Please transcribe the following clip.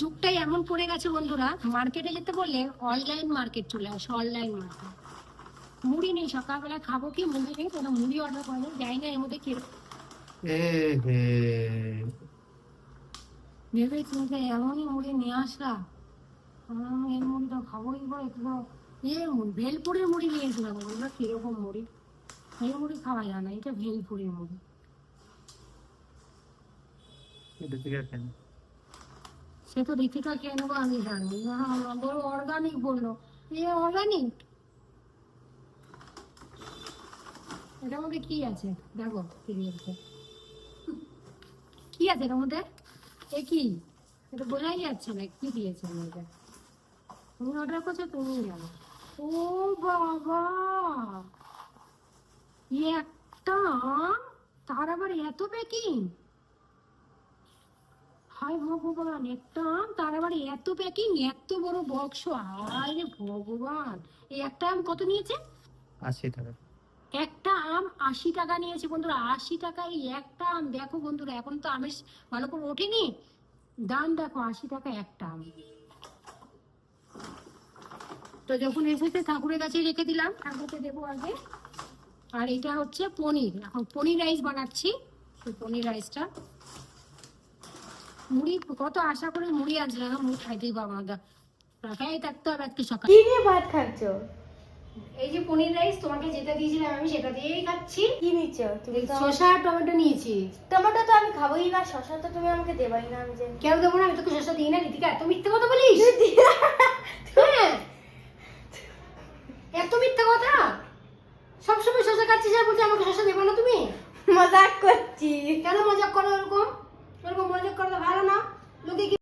যুগটাই এমন পড়ে গেছে বন্ধুরা মার্কেটে যেতে বললে অনলাইন মার্কেট চলে আসে অনলাইন মার্কেট। মুড়ি নেই সকালবেলা খাব কি মুড়ি নেই কোনো মুড়ি অর্ডার করে নেই যাই না এর মধ্যে কি ভেবে চিন্তে এমনই মুড়ি নিয়ে আসলা। আমি এই মুড়িটা খাব কি করে একটু এ মুড়ি ভেলপুরের মুড়ি নিয়েছিলাম ওগুলো কীরকম মুড়ি? এই মুড়ি খাওয়া যায় না এটা ভেলপুরের মুড়ি। এটা থেকে সে তো রীতিকা খেয়ে আমি জানি। বড় অর্গানিক বলল। এ অর্গানিক এটার মধ্যে কি আছে? দেখো কি কি আছে এটার মধ্যে? এ কি? এটা বোঝাই যাচ্ছে না, কি দিয়েছে মধ্যে তুমি অর্ডার করছ, তুমি জানো ও বাবা! একটা, তার আবার এত প্যাকিং হায় ভগবান একটা আম তার আবার এত প্যাকিং এত বড় বক্স আরে ভগবান। এই একটা আম কত নিয়েছে? আশি টাকা। একটা আম আশি টাকা নিয়েছে বন্ধুরা আশি টাকা এই একটা আম দেখো বন্ধুরা এখন তো আমের ভালো করে ওঠেনি। দাম দেখো আশি টাকা একটা আম। তো যখন এসেছে ঠাকুরের কাছে রেখে দিলাম। ঠাকুরকে দেবো আগে। আর এটা হচ্ছে পনির। এখন পনির রাইস বানাচ্ছি। তো পনির রাইসটা মুড়ি কত আশা করে মুড়ি আনছিলাম মুড়ি খাইতেই পাবো না রাখাই থাকতে হবে আজকে সকাল। কি দিয়ে ভাত খাচ্ছ? এই যে পনির রাইস তোমাকে যেটা দিয়েছিলাম আমি সেটা দিয়েই খাচ্ছি। কি নিচ্ছ? তুমি শসা আর টমেটো নিয়েছি। টমেটো তো আমি খাবোই না শশা তো তুমি আমাকে দেবাই না আমি জানি। কেন দেবো না? আমি তোকে শসা দিই না রীতিকা এত মিথ্যে কথা বলিস? হ্যাঁ। এত মিথ্যে কথা? সবসময় শসা খাচ্ছিস আর বলছি আমাকে শসা দেবো না তুমি? মজাক করছি কেন মজা করো এরকম? এরকম মজা করতে ভালো না। লোকে